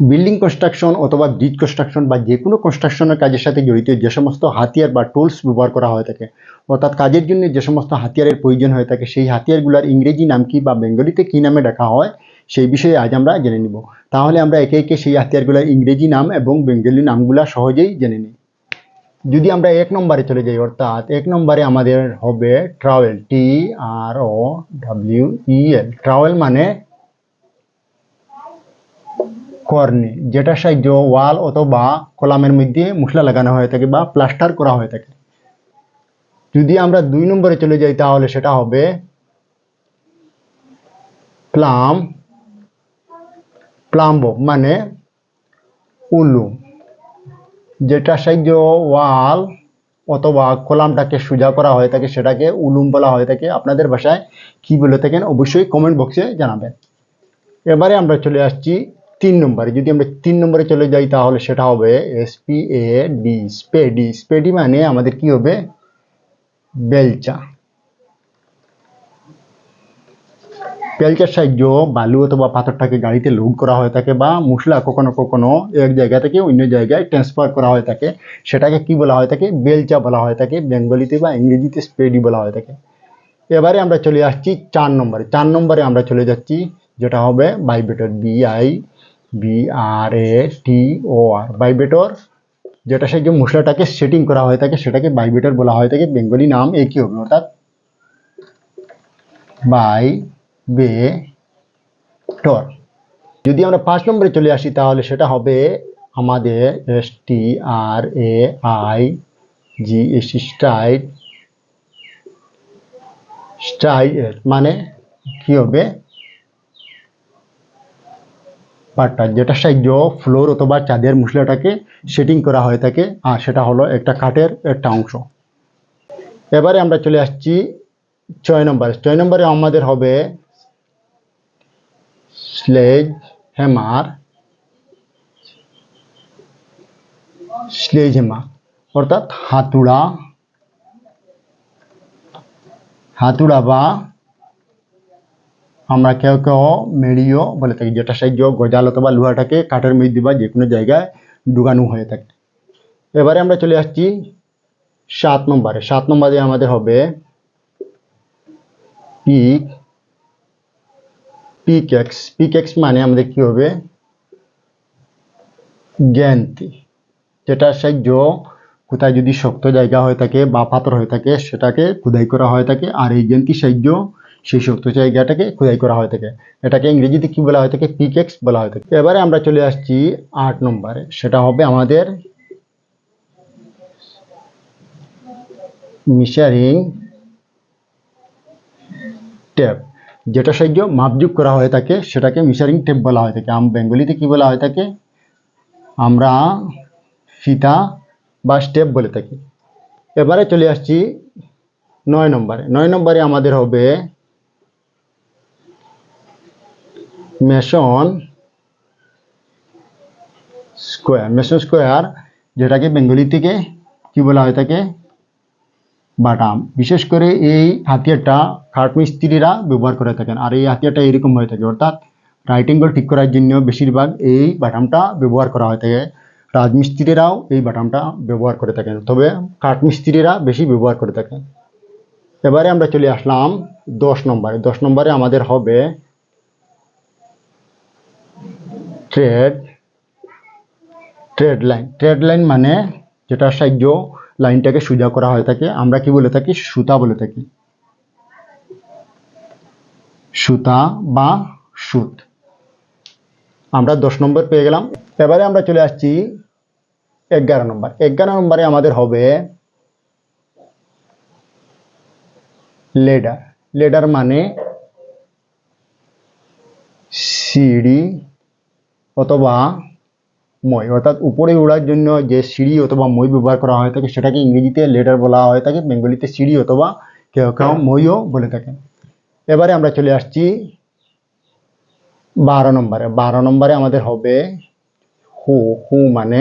Building construction অথবা bridge construction বা যে কোনো কনস্ট্রাকশনের কাজের সাথে জড়িত যে সমস্ত হাতিয়ার বা টুলস ব্যবহার করা হয়ে থাকে, অর্থাৎ কাজের জন্য যে সমস্ত হাতিয়ারের প্রয়োজন হয়ে থাকে, সেই হাতিয়ারগুলোর ইংরেজি নাম কি বা বেঙ্গলিতে কী নামে ডাকা হয়, সেই বিষয়ে আজ আমরা জেনে নিব। তাহলে আমরা একে একে সেই হাতিয়ারগুলোর ইংরেজি নাম এবং বেঙ্গলি নামগুলো সহজেই জেনে নিই। যদি আমরা এক নম্বরে চলে যাই, অর্থাৎ এক নম্বরে আমাদের হবে trowel T R O W E L trowel মানে কর্নি, যেটা সাহায্য ওয়াল অথবা কলামের মধ্যে মশলা লাগানো হয়ে থাকে বা প্লাস্টার করা হয়ে থাকে। যদি আমরা দুই নম্বরে চলে যাই, তাহলে সেটা হবে প্লাম, প্লাম্ব মানে উলু, যেটা সাহায্য ওয়াল অথবা কলামটাকে সোজা করা হয়ে থাকে, সেটাকে উলুম বলা হয়ে থাকে। আপনাদের ভাষায় কি বলে থাকেন, অবশ্যই কমেন্ট বক্সে জানাবেন। এবারে আমরা চলে আসছি তিন নম্বরে, যদি আমরা তিন নম্বরে চলে যাই তাহলে সেটা হবে S P A D spade spade মানে আমাদের কি হবে? বেলচা। বেলচার সাহায্য বালু অথবা পাথরটাকে গাড়িতে লোড করা হয়ে থাকে বা মশলা কখনো কখনো এক জায়গা থেকে অন্য জায়গায় ট্রান্সফার করা হয়ে থাকে। সেটাকে কি বলা হয়ে থাকে? বেলচা বলা হয়ে থাকে, বেঙ্গলিতে বা ইংরেজিতে স্পেডি বলা হয়ে থাকে। এবারে আমরা চলে আসছি চার নম্বরে। চার নম্বরে আমরা চলে যাচ্ছি, যেটা হবে vibrator B I B R A T O R vibrator যেটা সেই যে মশলাটাকে সেটিং করা হয়ে থাকে সেটাকে বাইবেটর বলা হয়ে থাকে বেঙ্গলি নাম একই হবে, অর্থাৎ বাই বে টর যদি আমরা পাঁচ নম্বরে চলে আসি, তাহলে সেটা হবে আমাদের S T R A I G S straight style মানে কি হবে? পাটটা যেটা সাহায্য ফ্লোর অথবা চাঁদের মশলাটাকে সেটিং করা হয়ে থাকে, আর সেটা হলো একটা কাঠের একটা অংশ। এবারে আমরা চলে আসছি ছয় নম্বরে। ছয় নম্বরে আমাদের হবে স্লেজ হ্যামার স্লেজ হ্যামার অর্থাৎ হাতুড়া হাতুড়া বা আমরা কেউ কেউ মেরিও বলে থাকি, যেটা সাহায্য গজাল অথবা লোহাটাকে কাঠের মধ্যে বা যে কোনো জায়গায় ঢুকানো হয়ে থাকে। এবারে আমরা চলে আসছি সাত নম্বরে। সাত নম্বরে আমাদের হবে পিক, পিকেক্স। পিকেক্স মানে আমাদের কি হবে? জ্ঞানতি যেটা সাহায্য কোথায় যদি শক্ত জায়গা হয়ে থাকে বা পাথর হয়ে থাকে, সেটাকে খোদাই করা হয়ে থাকে। আর এই জ্ঞানতি সাহায্য সেই শক্ত জায়গাটাকে খোদাই করা হয়ে থাকে এটাকে ইংরেজিতে কি বলা হয়ে থাকে পিকেক্স বলা হয়ে থাকে এবারে আমরা চলে আসছি আট নম্বরে। সেটা হবে আমাদের মিশারিং টেপ যেটা সাহায্য মাপযোগ করা হয়ে থাকে সেটাকে মিশারিং টেপ বলা হয়ে থাকে আম বেঙ্গলিতে কি বলা হয়ে থাকে আমরা ফিতা বা স্টেপ বলে থাকি। এবারে চলে আসছি নয় নম্বরে। নয় নম্বরে আমাদের হবে মেশন স্কোয়ার মেশন স্কোয়ার যেটাকে বেঙ্গলি থেকে কি বলা হয়ে থাকে বাটাম। বিশেষ করে এই হাতিয়ারটা কাঠ মিস্ত্রিরা ব্যবহার করে থাকেন। আর এই হাতিয়ারটা এরকম হয়ে থাকে, অর্থাৎ রাইটিংগুলো ঠিক করার জন্য বেশিরভাগ এই বাটামটা ব্যবহার করা হয়ে থাকে। রাজমিস্ত্রিরাও এই বাটামটা ব্যবহার করে থাকেন। তবে কাঠ মিস্ত্রিরা বেশি ব্যবহার করে থাকেন। এবারে আমরা চলে আসলাম দশ নম্বরে। দশ নম্বরে আমাদের হবে trade trade line trade line মানে যেটার সাহায্য লাইনটাকে সোজা করা হয়ে থাকে। আমরা কি বলে থাকি? সুতা বলে থাকি। সুতা বা সুত। আমরা দশ নম্বর পেয়ে গেলাম। এবারে আমরা চলে আসছি এগারো নম্বর। এগারো নম্বরে আমাদের হবে লেডার। লেডার মানে সিঁড়ি অথবা মই, অর্থাৎ উপরে ওড়ার জন্য যে সিঁড়ি অথবা মই ব্যবহার করা হয়ে থাকে, সেটাকে ইংরেজিতে লেটার বলা হয়ে থাকে, বেঙ্গলিতে সিঁড়ি অথবা কেউ কেউ মইও বলে থাকেন। এবারে আমরা চলে আসছি বারো নম্বরে। বারো নম্বরে আমাদের হবে হু হু মানে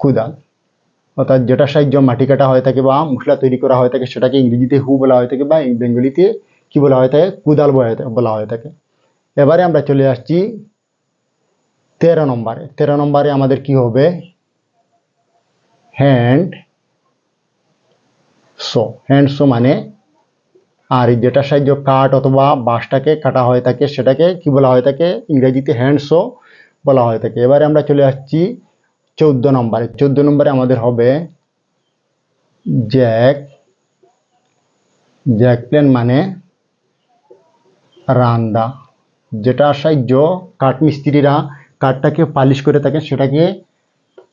কুদাল। অর্থাৎ যেটা সাহায্য মাটি কাটা হয়ে থাকে বা মশলা তৈরি করা হয়ে থাকে, সেটাকে ইংরেজিতে হু বলা হয়ে থাকে বা বেঙ্গলিতে কি বলা হয় থাকে কুদাল বলা হয়ে- থাকে এবারে আমরা চলে আসছি তেরো নম্বরে। তেরো নম্বরে আমাদের কি হবে? হ্যান্ড সো হ্যান্ড সো মানে আর এই যেটা সাহায্য কাঠ অথবা বাঁশটাকে কাটা হয়ে থাকে সেটাকে কি বলা হয়ে থাকে ইংরেজিতে হ্যান্ড সো বলা হয়ে থাকে এবারে আমরা চলে আসছি চৌদ্দ নম্বরে। চৌদ্দ নম্বরে আমাদের হবে জ্যাক জ্যাক প্লেন মানে রান্দা। যেটা সাহায্য কাঠমিস্ত্রিরা কাঠটাকে পালিশ করে থাকে, সেটাকে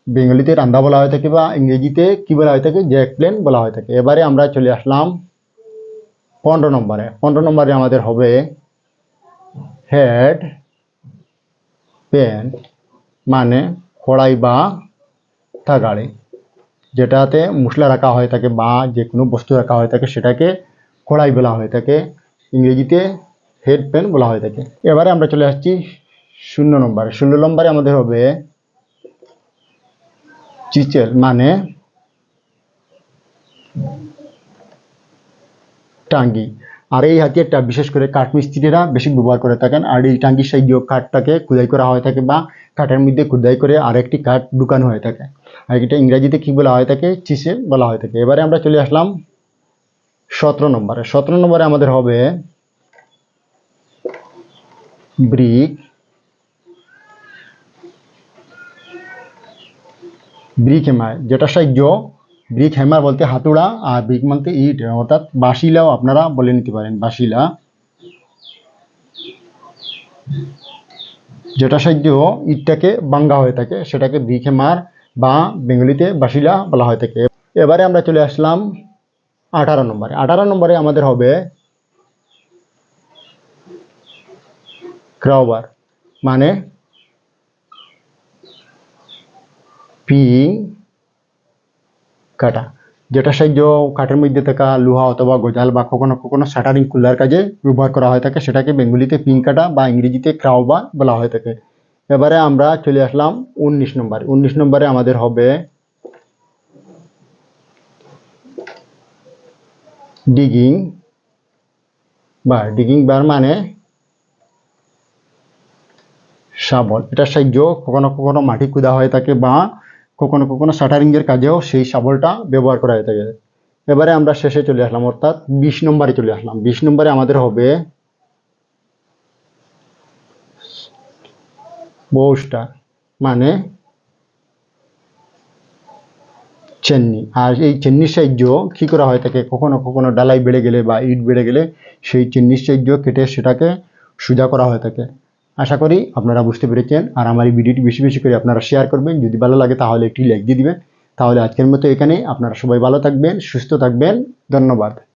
বেঙ্গলিতে রান্দা বলা হয়ে থাকে বা ইংরেজিতে কি বলা হয়ে থাকে? জ্যাক প্লেন বলা হয়ে থাকে। এবারে আমরা চলে আসলাম পনেরো নম্বরে। পনেরো নম্বরে আমাদের হবে হেড, পেন মানে কড়াই বা তাগাড়ি। যেটাতে মশলা রাখা হয়ে থাকে বা যে কোনো বস্তু রাখা হয়ে থাকে, সেটাকে কড়াই বলা হয়ে থাকে। ইংরেজিতে হেড পেন বলা হয়ে থাকে এবারে আমরা চলে আসছি শূন্য নম্বরে। শূন্য নম্বরে আমাদের হবে চিচেল মানে টাঙ্গি। আর এই হাতিয়ারটা বিশেষ করে কাঠমিস্ত্রিরা বেশি ব্যবহার করে থাকেন। আর এই টাঙ্গির সাহায্য কাঠটাকে খুদাই করা হয়ে থাকে বা কাঠের মধ্যে খুদাই করে আরেকটি কাঠ ঢুকানো হয়ে থাকে। আর এটা ইংরাজিতে কি বলা হয়ে থাকে? চিসেল বলা হয়ে থাকে। এবারে আমরা চলে আসলাম সতেরো নম্বরে। সতেরো নম্বরে আমাদের হবে ব্রিক ব্রিক হ্যামার যেটা সাহায্য, ব্রিক হ্যামার বলতে হাতুড়া, আর ব্রিক বলতে ইট, অর্থাৎ বাসিলাও আপনারা বলে নিতে পারেন, বাসিলা। যেটা সাহায্য, ইটটাকে বাঙ্গা হয়ে থাকে, সেটাকে ব্রিক হ্যামার বা বেঙ্গলিতে বাসিলা বলা হয়ে থাকে। এবারে আমরা চলে আসলাম আঠারো নম্বরে। আঠারো নম্বরে আমাদের হবে ক্রাউবার মানে পিং কাটা, যেটা সাহায্য কাঠের মধ্যে থাকা লোহা অথবা গোজাল বা কখনো কখনো শাটারিং কুলার কাজে ব্যবহার করা হয়ে থাকে, সেটাকে বেঙ্গলিতে পিং কাটা বা ইংরেজিতে ক্রাউবার বলা হয়ে থাকে। এবারে আমরা চলে আসলাম উনিশ নম্বরে উনিশ নম্বরে আমাদের হবে ডিগিং বার ডিগিং বার মানে শাবল। এটার সাহায্য কখনো কখনো মাটি কুদা হয়ে থাকে বা কখনো কখনো শাটারিংয়ের কাজেও সেই শাবলটা ব্যবহার করা হয়ে থাকে। এবারে আমরা শেষে চলে আসলাম, অর্থাৎ বিশ নম্বরে চলে আসলাম। বিশ নম্বরে আমাদের হবে বউস্টার মানে চেন্নি। আর এই চেন্নির সাহায্য কী করা হয়ে থাকে? কখনো কখনো ডালাই বেড়ে গেলে বা ইট বেড়ে গেলে সেই চেন্নির সাহায্য কেটে সেটাকে সোজা করা হয়ে থাকে। আশা করি আপনারা বুঝতে পেরেছেন। আর আমার এই ভিডিওটি বেশি বেশি করে আপনারা শেয়ার করবেন। যদি ভালো লাগে তাহলে একটি লাইক দিয়ে দিবেন। তাহলে আজকের মতো এখানে আপনারা সবাই ভালো থাকবেন, সুস্থ থাকবেন। ধন্যবাদ।